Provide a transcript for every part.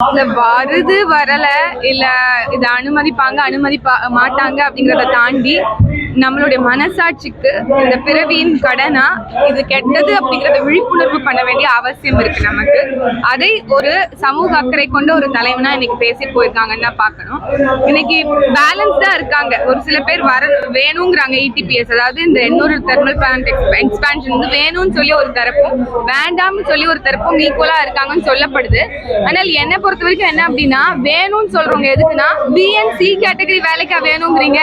இல்ல வருது வரல இல்ல இத அனுமதிப்பாங்க அனுமதிப்பா மாட்டாங்க அப்படிங்கறத தாண்டி நம்மளுடைய மனசாட்சிக்கு இந்த பிறவியின் கடனா இது கெட்டது அப்படிங்கறத விழிப்புணர்வு பண்ண வேண்டிய அவசியம் இருக்கு நமக்கு. அதை ஒரு சமூக அக்கறை கொண்ட ஒரு தலைவனா இன்னைக்கு பேசி போயிருக்காங்கன்னு தான் பார்க்கணும். இன்னைக்கு பேலன்ஸ்டா இருக்காங்க. ஒரு சில பேர் வர வேணுங்கிறாங்க இடிபிஎஸ் அதாவது இந்த எண்ணூறு தெர்மல் பிளான்ட் எக்ஸ்பேன்ஷன் வந்து வேணும்னு சொல்லி ஒரு தரப்பும் வேண்டாம்னு சொல்லி ஒரு தரப்பும் ஈக்குவலா இருக்காங்கன்னு சொல்லப்படுது. ஆனால் என்னை பொறுத்த வரைக்கும் என்ன அப்படின்னா வேணும்னு சொல்றவங்க எதுக்குன்னா பிஎன்சி கேட்டகரி வேலைக்கா வேணுங்கிறீங்க.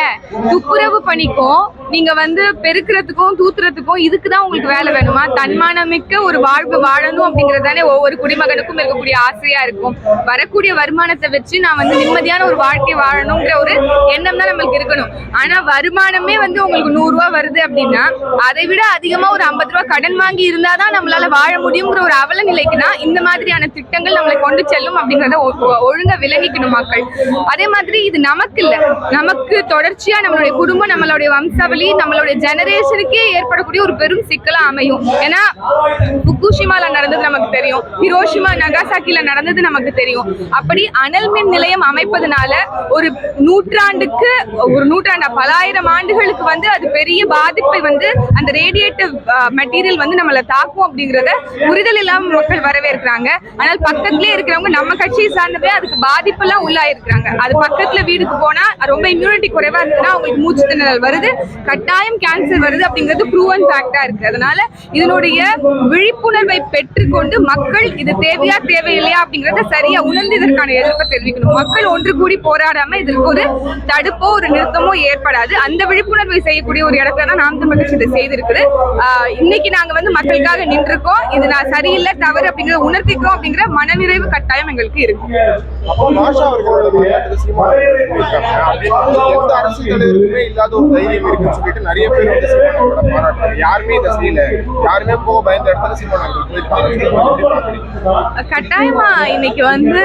துப்புரவு பண்ணிக்கும் நீங்க வந்து பெருக்கிறதுக்கும் தூத்துறதுக்கும் இதுக்கு தான் உங்களுக்கு வேலை வேணுமா? தன்மானமிக்க ஒரு வாழ்வு வாழணும் அப்படிங்கிறது தானே ஒவ்வொரு குடிமகனுக்கும் இருக்கக்கூடிய ஆசையா இருக்கும். வரக்கூடிய வருமானத்தை வச்சு நான் வந்து நிம்மதியான ஒரு வாழ்க்கை வாழணுங்கிற ஒரு எண்ணம் தான் நம்மளுக்கு இருக்கணும். ஆனா வருமானமே வந்து உங்களுக்கு நூறு ரூபா வருது அப்படின்னா அதை விட அதிகமா ஒரு ஐம்பது ரூபா கடன் வாங்கி இருந்தாதான் நம்மளால வாழ முடியுங்கிற ஒரு அவல நிலைக்குன்னா இந்த மாதிரியான திட்டங்கள் நம்மளை கொண்டு செல்லும் அப்படிங்கறத ஒழுங்கா விளங்கிக்கணும் மக்கள். அதே மாதிரி இது நமக்கு இல்ல. நமக்கு தொடர்ச்சியா நம்மளுடைய குடும்பம் நம்மளுடைய வம்சாவளி நம்மளுடைய ஜெனரேஷனுக்கே ஏற்படக்கூடிய ஒரு பெரும் சிக்கலாக அமையும். ஏன்னா புக்குஷிமால நமக்கு தெரியும். ஹிரோஷிமா நகாசாக்கில நடந்தது நமக்கு தெரியும். அப்படி அனல் மின் நிலையம் அமைப்பதனால ஒரு நூற்றாண்டுக்கு ஒரு நூற்றாண்டு பலாயிரம் ஆண்டுகளுக்கு வந்து அது பெரிய பாதிப்பை வந்து அந்த ரேடியேட்டிவ் மெட்டீரியல் வந்து நம்மளை தாக்கும் அப்படிங்கறத புரிதல் இல்லாம மக்கள் வரவேற்கிறாங்க. ஆனால் பக்கத்துலயே இருக்கிறவங்க நம்ம கட்சியை சார்ந்தவே அதுக்கு பாதிப்பெல்லாம் உள்ளாயிருக்கிறாங்க. அது பக்கத்துல வீடுக்கு போனா ரொம்ப இம்யூனிட்டி குறைவா இருந்ததுன்னா அவங்களுக்கு மூச்சு திணறல் வருது. கட்டாயம் கேன்சர் வருது அப்படிங்கிறது ப்ரூவன் ஃபேக்டா இருக்கு. அதனால இதனுடைய விழிப்புணர்வை பெற்றுக்கொண்டு மக்கள் இது தேவையா தேவையில்லையா அப்படிங்கறத சரியா உணர்ந்து இதற்கான எதிர்ப்பை தெரிவிக்கணும். மக்கள் ஒன்று கூடி போராடாம இதற்கு ஒரு தடுப்போ ஒரு நிறுத்தமோ ஏற்படாது. அந்த விழிப்புணர்வை செய்யக்கூடிய ஒரு இடத்துல தான் நாம் தமிழ் கட்சி இதை செய்திருக்குது. ஆஹ் இன்னைக்கு நாங்க வந்து மக்களுக்காக நின்றுருக்கோம். இது நான் சரியில்லை தவறு அப்படிங்கறத உணர்த்திக்கிறோம் அப்படிங்கிற மனநிறைவு கட்டாயம் எங்களுக்கு இருக்கு. யாருமே இதை செய்யல. யாருமே போக பயந்த இடத்துல சீமான் கட்டாயமா இன்னைக்கு வந்து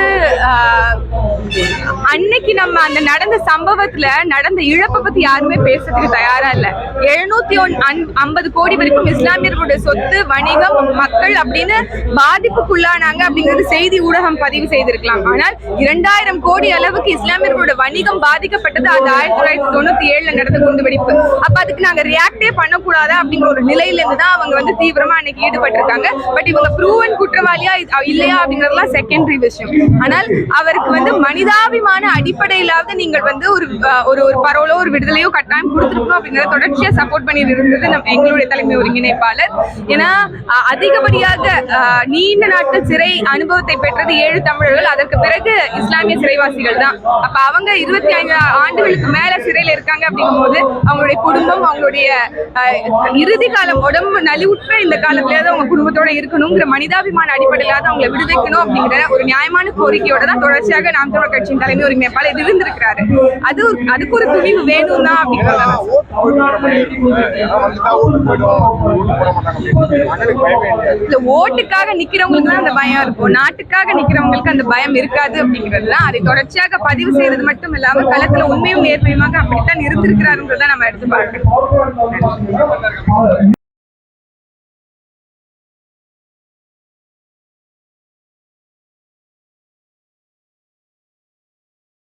அன்னைக்கு நம்ம அந்த நடந்த சம்பவத்துல நடந்த இழப்பை பத்தி யாருமே பேசுறதுக்கு தயாரா இல்ல. எழுநூத்தி ஒன் ஐம்பது கோடி வரைக்கும் இஸ்லாமியர்களுடைய சொத்து வணிகம் மக்கள் அப்படின்னு பாதிப்புக்குள்ளானாங்க அப்படிங்கிறது செய்தி ஊடகம் பதிவு செய்திருக்கலாம். ஆனால் இரண்டாயிரம் கோடி அளவுக்கு இஸ்லாமியர்களோட வணிகம் பாதிக்கப்பட்டது அந்த ஆயிரத்தி தொள்ளாயிரத்தி தொண்ணூத்தி ஏழுல நடந்த குண்டுவெடிப்பு. அப்ப அதுக்கு நாங்க ரியாக்டே பண்ணக்கூடாதா அப்படிங்கிற ஒரு நிலையில இருந்து தான் அவங்க வந்து தீவிரமா அன்னைக்கு ஈடுபட்டிருக்காங்க. பட் இவங்க ப்ரூவன் குற்றவாளியா இல்லையா அப்படிங்கறதுலாம் செகண்டரி விஷயம். ஆனால் அவருக்கு வந்து மனிதாபிமான அடிப்படையிலாவது நீங்கள் வந்து ஒரு ஒரு ஒரு பரவலோ ஒரு விடுதலையோ கட்டாயம் கொடுத்துருக்கணும் அப்படிங்கிறத தொடர்ச்சியா சப்போர்ட் பண்ணி இருந்தது நம்ம எங்களுடைய தலைமை ஒருங்கிணைப்பாளர். ஏன்னா அதிகப்படியாக நீண்ட நாட்கள் சிறை அனுபவத்தை பெற்றது ஏழு தமிழர்கள். அதற்கு பிறகு இஸ்லாமிய சிறைவாசிகள் தான். அப்ப அவங்க இருபத்தி ஐந்து ஆண்டுகளுக்கு மேல சிறையில இருக்காங்க அப்படிங்கும்போது அவங்களுடைய குடும்பம் அவங்களுடைய இறுதி காலம் உடம்பு நலிவுற்ற இந்த காலத்திலேயாவது அவங்க குடும்பத்தோட இருக்கணுங்கிற மனிதாபிமான அடிப்படையிலாவது அவங்களை விடுவிக்கணும் அப்படிங்கிற ஒரு நியாயமான கோரிக்கையோட தான் தொடர்ச்சியாக நாம் கட்சியின் தலைமை ஒருங்கிணைப்பாளர் இது இருந்திருக்கிறாரு. அது அதுக்கு ஒரு துணிவு வேணும் தான் அப்படின்னு இல்ல ஓட்டுக்காக நிக்கிறவங்களுக்கு தான் அந்த பயம் இருக்கும். நாட்டுக்காக நிக்கிறவங்களுக்கு அந்த பயம் இருக்காது அப்படிங்கிறது தான் அதை தொடர்ச்சியாக பதிவு செய்யறது மட்டும் இல்லாம களத்துல உண்மையும் நேர்மையுமாக அப்படித்தான் இருந்திருக்கிறாருங்கிறத நம்ம எடுத்து பார்க்கணும்.